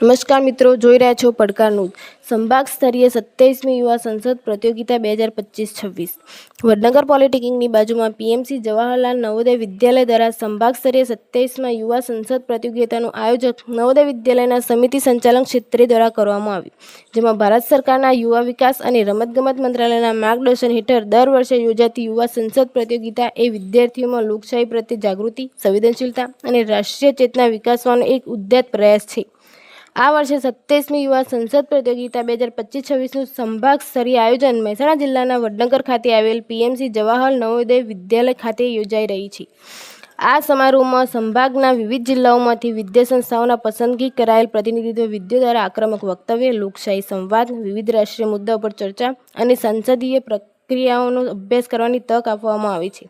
નમસ્કાર મિત્રો, જોઈ રહ્યા છો પડકાર ન્યૂઝ. સંભાગ સ્તરીય સત્યાવીસમી યુવા સંસદ પ્રતિયોગિતા બે હજાર પચીસ છવ્વીસ. વડનગર પોલિટેકનિકની બાજુમાં પીએમસી જવાહરલાલ નવોદય વિદ્યાલય દ્વારા સંભાગ સ્તરીય સત્યાવીસમાં યુવા સંસદ પ્રતિયોગિતાનું આયોજક નવોદય વિદ્યાલયના સમિતિ સંચાલન ક્ષેત્રે દ્વારા કરવામાં આવ્યું, જેમાં ભારત સરકારના યુવા વિકાસ અને રમતગમત મંત્રાલયના માર્ગદર્શન હેઠળ દર વર્ષે યોજાતી યુવા સંસદ પ્રતિયોગિતા એ વિદ્યાર્થીઓમાં લોકશાહી પ્રત્યે જાગૃતિ, સંવેદનશીલતા અને રાષ્ટ્રીય ચેતના વિકાસવાનો એક ઉદ્યત પ્રયાસ છે. આ વર્ષે સત્યાવીસમી યુવા સંસદ પ્રતિયોગિતા બે હજાર પચીસ છવ્વીસનું સંભાગ સ્તરીય આયોજન મહેસાણા જિલ્લાના વડનગર ખાતે આવેલ પીએમસી જવાહર નવોદય વિદ્યાલય ખાતે યોજાઈ રહી છે. આ સમારોહમાં સંભાગના વિવિધ જિલ્લાઓમાંથી વિદ્યા સંસ્થાઓના પસંદગી કરાયેલ પ્રતિનિધિત્વ વિદ્યો દ્વારા આક્રમક વક્તવ્ય, લોકશાહી સંવાદ, વિવિધ રાષ્ટ્રીય મુદ્દાઓ પર ચર્ચા અને સંસદીય પ્રક્રિયાઓનો અભ્યાસ કરવાની તક આપવામાં આવી છે.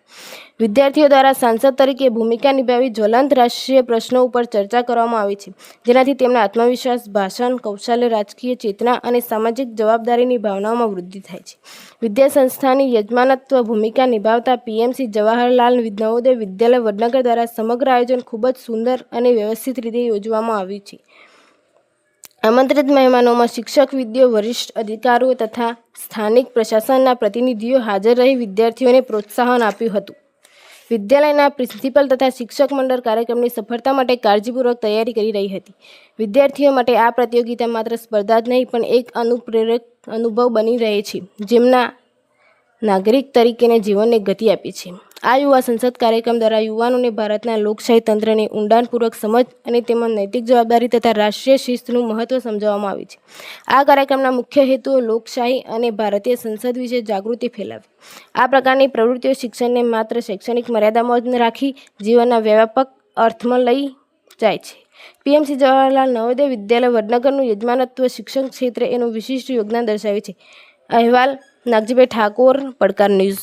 વિદ્યાર્થીઓ દ્વારા સાંસદ તરીકે ભૂમિકા નિભાવી જ્વલંત રાષ્ટ્રીય પ્રશ્નો ઉપર ચર્ચા કરવામાં આવી છે. જેનાથી તેમના આત્મવિશ્વાસ, ભાષણ, કૌશલ્ય, રાજકીય ચેતના અને સામાજિક જવાબદારીની ભાવનાઓમાં વૃદ્ધિ થાય છે. વિદ્યા સંસ્થાની યજમાનત્વ ભૂમિકા નિભાવતા પીએમસી જવાહરલાલ નવોદય વિદ્યાલય વડનગર દ્વારા સમગ્ર આયોજન ખૂબ જ સુંદર અને વ્યવસ્થિત રીતે યોજવામાં આવ્યું છે. આમંત્રિત મહેમાનોમાં શિક્ષક, વિદ્યો, વરિષ્ઠ અધિકારીઓ તથા સ્થાનિક પ્રશાસનના પ્રતિનિધિઓ હાજર રહી વિદ્યાર્થીઓને પ્રોત્સાહન આપ્યું હતું. વિદ્યાલયના પ્રિન્સિપલ તથા શિક્ષક મંડળ કાર્યક્રમની સફળતા માટે કાળજીપૂર્વક તૈયારી કરી રહી હતી. વિદ્યાર્થીઓ માટે આ પ્રતિયોગિતા માત્ર સ્પર્ધા જ નહીં, પણ એક અનુપ્રેરક અનુભવ બની રહે છે, જેમના નાગરિક તરીકેને જીવનને ગતિ આપી છે. આ યુવા સંસદ કાર્યક્રમ દ્વારા યુવાનોને ભારતના લોકશાહી તંત્રની ઊંડાણપૂર્વક સમજ અને તેમાં નૈતિક જવાબદારી તથા રાષ્ટ્રીય શિસ્તનું મહત્ત્વ સમજાવવામાં આવે છે. આ કાર્યક્રમના મુખ્ય હેતુઓ લોકશાહી અને ભારતીય સંસદ વિશે જાગૃતિ ફેલાવી. આ પ્રકારની પ્રવૃત્તિઓ શિક્ષણને માત્ર શૈક્ષણિક મર્યાદામાં જ રાખી જીવનના વ્યાપક અર્થમાં લઈ જાય છે. પીએમસી જવાહરલાલ નવોદય વિદ્યાલય વડનગરનું યજમાનત્વ શિક્ષણ ક્ષેત્રે એનું વિશિષ્ટ યોગદાન દર્શાવે છે. અહેવાલ નાગજીભાઈ ઠાકોર, પડકાર ન્યૂઝ.